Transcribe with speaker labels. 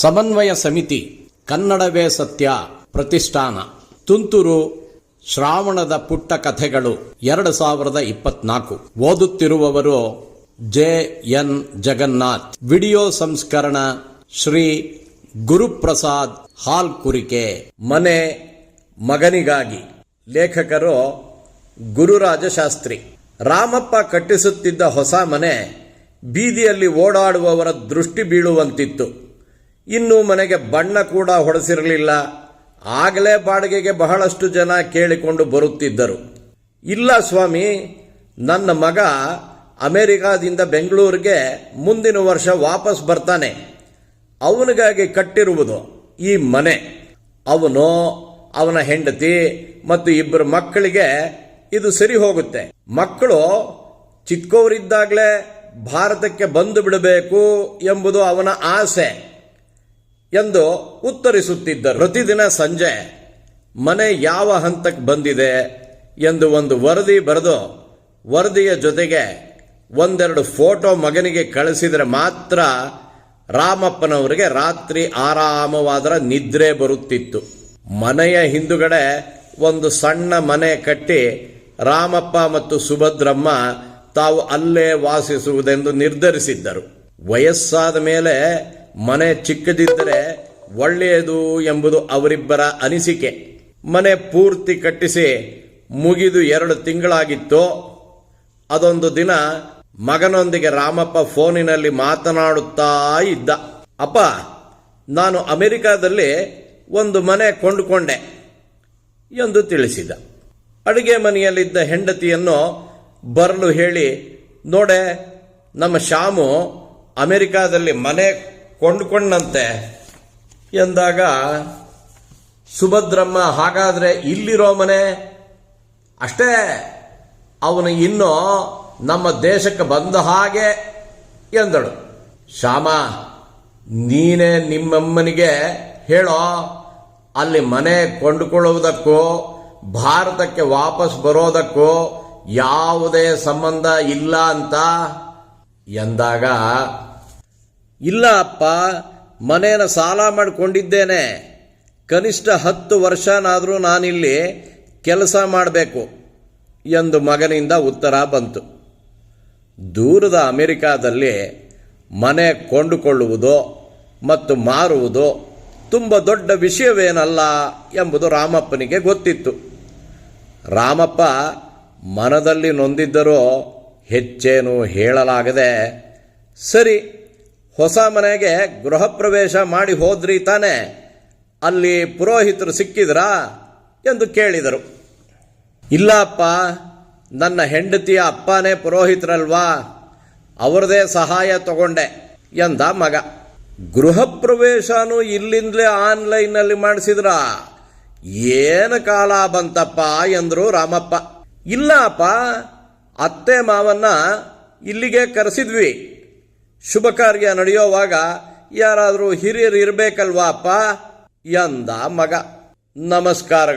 Speaker 1: ಸಮನ್ವಯ ಸಮಿತಿ ಕನ್ನಡವೇ ಸತ್ಯ ಪ್ರತಿಷ್ಠಾನ. ತುಂತುರು ಶ್ರಾವಣದ ಪುಟ್ಟ ಕಥೆಗಳು ಎರಡು ಸಾವಿರದ ಇಪ್ಪತ್ನಾಲ್ಕು. ಓದುತ್ತಿರುವವರು ಜೆ ಎನ್ ಜಗನ್ನಾಥ್. ವಿಡಿಯೋ ಸಂಸ್ಕರಣ ಶ್ರೀ ಗುರುಪ್ರಸಾದ್ ಹಾಲ್ ಕುರಿಕೆ ಮನೆ ಮಗನಿಗಾಗಿ. ಲೇಖಕರು ಗುರುರಾಜಶಾಸ್ತ್ರಿ. ರಾಮಪ್ಪ ಕಟ್ಟಿಸುತ್ತಿದ್ದ ಹೊಸ ಮನೆ ಬೀದಿಯಲ್ಲಿ ಓಡಾಡುವವರ ದೃಷ್ಟಿ ಬೀಳುವಂತಿತ್ತು. ಇನ್ನು ಮನೆಗೆ ಬಣ್ಣ ಕೂಡ ಹೊಡೆಸಿರಲಿಲ್ಲ. ಆಗಲೇ ಬಾಡಿಗೆಗೆ ಬಹಳಷ್ಟು ಜನ ಕೇಳಿಕೊಂಡು ಬರುತ್ತಿದ್ದರು. ಇಲ್ಲ ಸ್ವಾಮಿ, ನನ್ನ ಮಗ ಅಮೆರಿಕಾದಿಂದ ಬೆಂಗಳೂರಿಗೆ ಮುಂದಿನ ವರ್ಷ ವಾಪಸ್ ಬರ್ತಾನೆ. ಅವನಿಗಾಗಿ ಕಟ್ಟಿರುವುದು ಈ ಮನೆ. ಅವನು, ಅವನ ಹೆಂಡತಿ ಮತ್ತು ಇಬ್ಬರು ಮಕ್ಕಳಿಗೆ ಇದು ಸರಿ ಹೋಗುತ್ತೆ. ಮಕ್ಕಳು ಚಿಕ್ಕವರಿದ್ದಾಗಲೇ ಭಾರತಕ್ಕೆ ಬಂದು ಬಿಡಬೇಕು ಎಂಬುದು ಅವನ ಆಸೆ. ಎಂದು ಉತ್ತರಿಸುತ್ತಿದ್ದರು. ಪ್ರತಿದಿನ ಸಂಜೆ, ಮನೆ ಯಾವ ಹಂತಕ್ಕೆ ಬಂದಿದೆ ಎಂದು ಒಂದು ವರದಿ ಬರೆದು, ವರದಿಯ ಜೊತೆಗೆ ಒಂದೆರಡು ಫೋಟೋ ಮಗನಿಗೆ ಕಳಿಸಿದರೆ ಮಾತ್ರ ರಾಮಪ್ಪನವರಿಗೆ ರಾತ್ರಿ ಆರಾಮವಾದರ ನಿದ್ರೆ ಬರುತ್ತಿತ್ತು. ಮನೆಯ ಹಿಂದುಗಡೆ ಒಂದು ಸಣ್ಣ ಮನೆ ಕಟ್ಟಿ ರಾಮಪ್ಪ ಮತ್ತು ಸುಭದ್ರಮ್ಮ ತಾವು ಅಲ್ಲೇ ವಾಸಿಸುವುದೆಂದು ನಿರ್ಧರಿಸಿದ್ದರು. ವಯಸ್ಸಾದ ಮೇಲೆ ಮನೆ ಚಿಕ್ಕದಿದ್ದರೆ ಒಳ್ಳೆಯದು ಎಂಬುದು ಅವರಿಬ್ಬರ ಅನಿಸಿಕೆ. ಮನೆ ಪೂರ್ತಿ ಕಟ್ಟಿಸಿ ಮುಗಿದು ಎರಡು ತಿಂಗಳಾಗಿತ್ತು, ಅದೊಂದು ದಿನ ಮಗನೊಂದಿಗೆ ರಾಮಪ್ಪ ಫೋನಿನಲ್ಲಿ ಮಾತನಾಡುತ್ತಾ ಇದ್ದ. ಅಪ್ಪ, ನಾನು ಅಮೆರಿಕಾದಲ್ಲಿ ಒಂದು ಮನೆ ಕೊಂಡುಕೊಂಡೆ ಎಂದು ತಿಳಿಸಿದ. ಅಡುಗೆ ಮನೆಯಲ್ಲಿದ್ದ ಹೆಂಡತಿಯನ್ನು ಬರಲು ಹೇಳಿ, ನೋಡೆ, ನಮ್ಮ ಶಾಮು ಅಮೆರಿಕಾದಲ್ಲಿ ಮನೆ ಕೊಂಡುಕೊಂಡಂತೆ. ಎಂದಾಗ, ಸುಭದ್ರಮ್ಮ, ಹಾಗಾದ್ರೆ ಇಲ್ಲಿರೋ ಮನೆ ಅಷ್ಟೇ, ಅವನು ಇನ್ನೂ ನಮ್ಮ ದೇಶಕ್ಕೆ ಬಂದ ಹಾಗೆ ಎಂದಳು. ಶ್ಯಾಮ, ನೀನೇ ನಿಮ್ಮಮ್ಮನಿಗೆ ಹೇಳೋ, ಅಲ್ಲಿ ಮನೆ ಕೊಂಡುಕೊಳ್ಳುವುದಕ್ಕೂ, ಭಾರತಕ್ಕೆ ವಾಪಸ್ ಬರೋದಕ್ಕೂ ಯಾವುದೇ ಸಂಬಂಧ ಇಲ್ಲ ಅಂತ ಎಂದಾಗ ಇಲ್ಲ ಅಪ್ಪ ಮನೇನ ಸಾಲ ಮಾಡಿಕೊಂಡಿದ್ದೇನೆ. ಕನಿಷ್ಠ ಹತ್ತು ವರ್ಷನಾದರೂ ನಾನಿಲ್ಲಿ ಕೆಲಸ ಮಾಡಬೇಕು ಎಂದು ಮಗನಿಂದ ಉತ್ತರ ಬಂತು. ದೂರದ ಅಮೆರಿಕಾದಲ್ಲಿ ಮನೆ ಕೊಂಡುಕೊಳ್ಳುವುದು ಮತ್ತು ಮಾರುವುದು ತುಂಬ ದೊಡ್ಡ ವಿಷಯವೇನಲ್ಲ ಎಂಬುದು ರಾಮಪ್ಪನಿಗೆ ಗೊತ್ತಿತ್ತು. ರಾಮಪ್ಪ ಮನದಲ್ಲಿ ನೊಂದಿದ್ದರೂ ಹೆಚ್ಚೇನು ಹೇಳಲಾಗದೆ, ಸರಿ ಹೊಸ ಮನೆಗೆ ಗೃಹ ಪ್ರವೇಶ ಮಾಡಿ ಹೋದ್ರಿ ತಾನೆ, ಅಲ್ಲಿ ಪುರೋಹಿತರು ಸಿಕ್ಕಿದ್ರಾ ಎಂದು ಕೇಳಿದರು. ಇಲ್ಲ ಅಪ್ಪ ನನ್ನ ಹೆಂಡತಿಯ ಅಪ್ಪನೇ ಪುರೋಹಿತರಲ್ವಾ, ಅವರದೇ ಸಹಾಯ ತಗೊಂಡೆ ಎಂದ ಮಗ. ಗೃಹ ಪ್ರವೇಶನೂ ಇಲ್ಲಿಂದಲೇ ಆನ್ಲೈನ್ನಲ್ಲಿ ಮಾಡಿಸಿದ್ರ? ಏನು ಕಾಲ ಬಂತಪ್ಪ ಎಂದರು ರಾಮಪ್ಪ. ಇಲ್ಲ ಅಪ್ಪ ಅತ್ತೆ ಮಾವನ್ನ ಇಲ್ಲಿಗೆ ಕರೆಸಿದ್ವಿ. ಶುಭ ಕಾರ್ಯ ನಡೆಯೋವಾಗ ಯಾರಾದರೂ ಹಿರಿಯರು ಇರಬೇಕಲ್ವಾ ಅಪ್ಪ ಎಂದ ಮಗ. ನಮಸ್ಕಾರಗಳು.